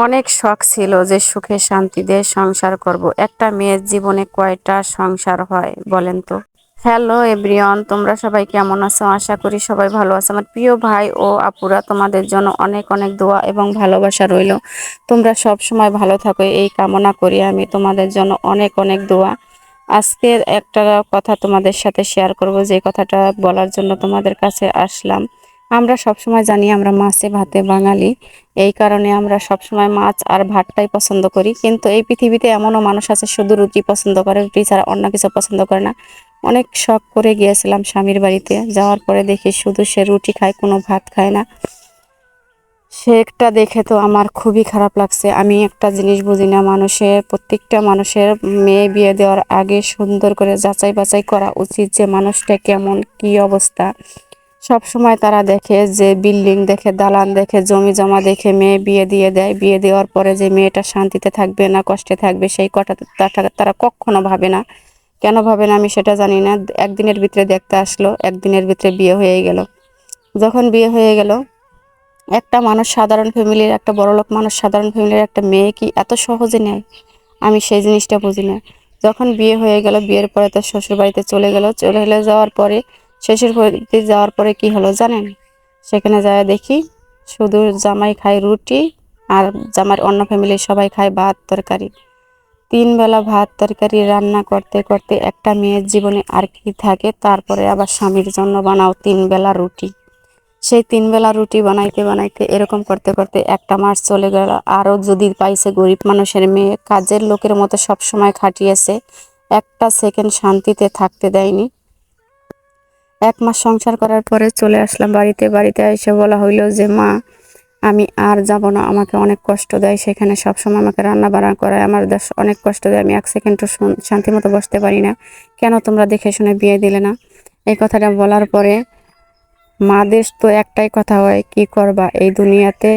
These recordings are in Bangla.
অনেক শখ ছিল যে সুখে শান্তিতে সংসার করব। একটা মেয়ের জীবনে কয়টা সংসার হয় বলেন তো? হ্যালো এভরিওয়ান তোমরা সবাই কেমন আছো? আশা করি সবাই ভালো আছো। আমার প্রিয় ভাই ও আপুরা, তোমাদের জন্য অনেক অনেক দোয়া এবং ভালোবাসা রইল। তোমরা সব সময় ভালো থাকো, এই কামনা করি আমি। তোমাদের জন্য অনেক অনেক দোয়া। আজকের একটা কথা তোমাদের সাথে শেয়ার করব, যে কথাটা বলার জন্য তোমাদের কাছে আসলাম। আমরা সবসময় জানি আমরা মাছে, ভাতে বাঙালি। এই কারণে আমরা সবসময় মাছ আর ভাতটাই পছন্দ করি। কিন্তু এই পৃথিবীতে এমনও মানুষ আছে, শুধু রুটি পছন্দ করে, রুটি ছাড়া অন্য কিছু পছন্দ করে না। অনেক শখ করে গিয়েছিলাম স্বামীর বাড়িতে। যাওয়ার পরে দেখি শুধু সে রুটি খায়, কোনো ভাত খায় না। সেটা দেখে তো আমার খুবই খারাপ লাগছে। আমি একটা জিনিস বুঝি না মানুষের প্রত্যেকটা মানুষের মেয়ে বিয়ে দেওয়ার আগে সুন্দর করে যাচাই বাছাই করা উচিত যে মানুষটা কেমন, কি অবস্থা। সব সময় তারা দেখে যে বিল্ডিং দেখে, দালান দেখে, জমি জমা দেখে, মেয়ে বিয়ে দিয়ে দেয়। বিয়ে দেওয়ার পরে যে মেয়েটা শান্তিতে থাকবে না, কষ্টে থাকবে, সেই কটা তারা কখনো ভাবে না। কেন ভাবে না আমি সেটা জানি না। একদিনের ভিতরে দেখতে আসলো, একদিনের ভিতরে বিয়ে হয়ে গেল। যখন বিয়ে হয়ে গেল, একটা মানুষ সাধারণ ফ্যামিলির, একটা বড়লোক মানুষ সাধারণ ফ্যামিলির, একটা মেয়ে কি এত সহজে নেয়? আমি সেই জিনিসটা বুঝি না। যখন বিয়ে হয়ে গেল, বিয়ের পরে তার শ্বশুর বাড়িতে চলে গেল। চলে যাওয়ার পরে শ্বশুর বাড়িতে যাওয়ার পরে কি হলো জানেন? সেখানে যায় দেখি শুধু জামাই খায় রুটি আর জামার অন্য ফ্যামিলির সবাই খায় ভাত তরকারি। তিন বেলা ভাত তরকারি রান্না করতে করতে একটা মেয়ের জীবনে আর কি থাকে তারপরে আবার স্বামীর জন্য বানাও তিন বেলা রুটি। সেই তিন বেলা রুটি বানাইতে বানাইতে এরকম করতে করতে একটা মাস চলে গেল। আরও যদি পাইছে গরিব মানুষের মেয়ে, কাজের লোকের মতো সব সময় খাটিয়েছে। একটা সেকেন্ড শান্তিতে থাকতে দেয়নি। এক মাস সংসার করার পরে চলে আসলাম বাড়িতে। বাড়িতে এসে বলা হইল যে, মা, আমি আর যাব না। আমাকে অনেক কষ্ট দেয়। সেখানে সবসময় আমাকে রান্না বান্না করায়। আমার দেশ অনেক কষ্ট দেয়। আমি এক সেকেন্ডও শান্তি মতো বসতে পারি না। কেন তোমরা দেখে শুনে বিয়ে দিলে না? এই কথাটা বলার পরে, মাদের তো একটাই কথা হয়, কি করবা? এই দুনিয়াতে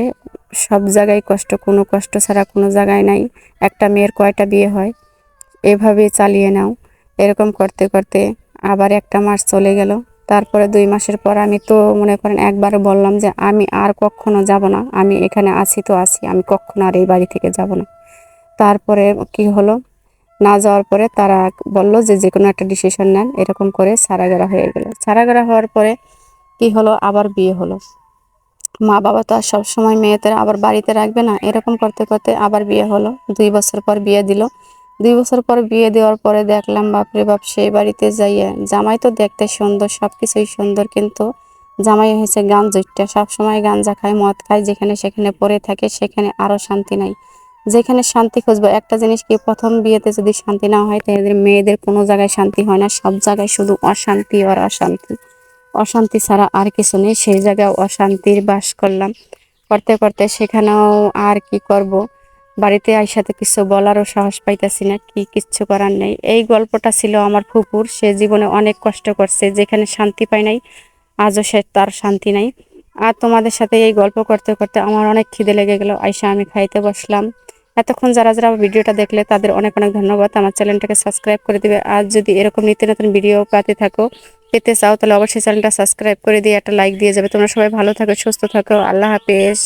সব জায়গায় কষ্ট। কোনো কষ্ট ছাড়া কোনো জায়গায় নাই। একটা মেয়ের কয়টা বিয়ে হয়? এভাবে চালিয়ে নাও। এরকম করতে করতে আবার একটা মাস চলে গেল। তারপরে দুই মাসের পর আমি তো মনে করেন একবার বললাম যে আমি আর কখনো যাব না, আমি এখানে আছি তো আছি, আমি কখনো আর এই বাড়ি থেকে যাব না। তারপরে কি হলো? না যাওয়ার পরে তারা বলল যে যে কোনো একটা ডিসিশন নেন, এরকম করে সারাগারা হয়ে গেল। সারাগারা হওয়ার পরে কি হলো? আবার বিয়ে হলো। মা বাবা তো আর সবসময় মেয়েদের আবার বাড়িতে রাখবে না, এরকম করতে করতে আবার বিয়ে হলো। দুই বছর পর বিয়ে দিল। দুই বছর পর বিয়ে দেওয়ার পরে দেখলাম, বাপরে বাপ, সেই বাড়িতে যাইয়া জামাই তো দেখতে সুন্দর সব কিছুই সুন্দর, কিন্তু জামাই হয়েছে গান জুটটা সবসময় গাঞ্জা খায়, মদ খায়, যেখানে সেখানে পড়ে থাকে, সেখানে আরও শান্তি নাই। যেখানে শান্তি খুঁজবো, একটা জিনিস কি, প্রথম বিয়েতে যদি শান্তি না হয় তাদের মেয়েদের কোনো জায়গায় শান্তি হয় না, সব জায়গায় শুধু অশান্তি আর অশান্তি। অশান্তি ছাড়া আর কিছু নেই, সেই জায়গায় অশান্তির বাস করলাম। করতে করতে সেখানেও আর কি করব? বাড়িতে আইসাতে কিছু বলারও সাহস পাইতেছি না, কি কিচ্ছু করার নেই। এই গল্পটা ছিল আমার ফুপুর, সে জীবনে অনেক কষ্ট করছে, যেখানে শান্তি পায় নাই, আজও সে তার শান্তি নাই। আর তোমাদের সাথে এই গল্প করতে করতে আমার অনেক খিদে লেগে গেল, আইসা আমি খাইতে বসলাম। এতক্ষণ যারা যারা ভিডিওটা দেখলে তাদের অনেক অনেক ধন্যবাদ, আমার চ্যানেলটাকে সাবস্ক্রাইব করে দিবে। আর যদি এরকম নিত্য নতুন ভিডিও পাতে থাকো, পেতে চাও, তাহলে অবশ্যই চ্যানেলটা সাবস্ক্রাইব করে দিয়ে একটা লাইক দিয়ে যাবে। তোমরা সবাই ভালো থাকো, সুস্থ থাকো, আল্লাহ হাফেজ।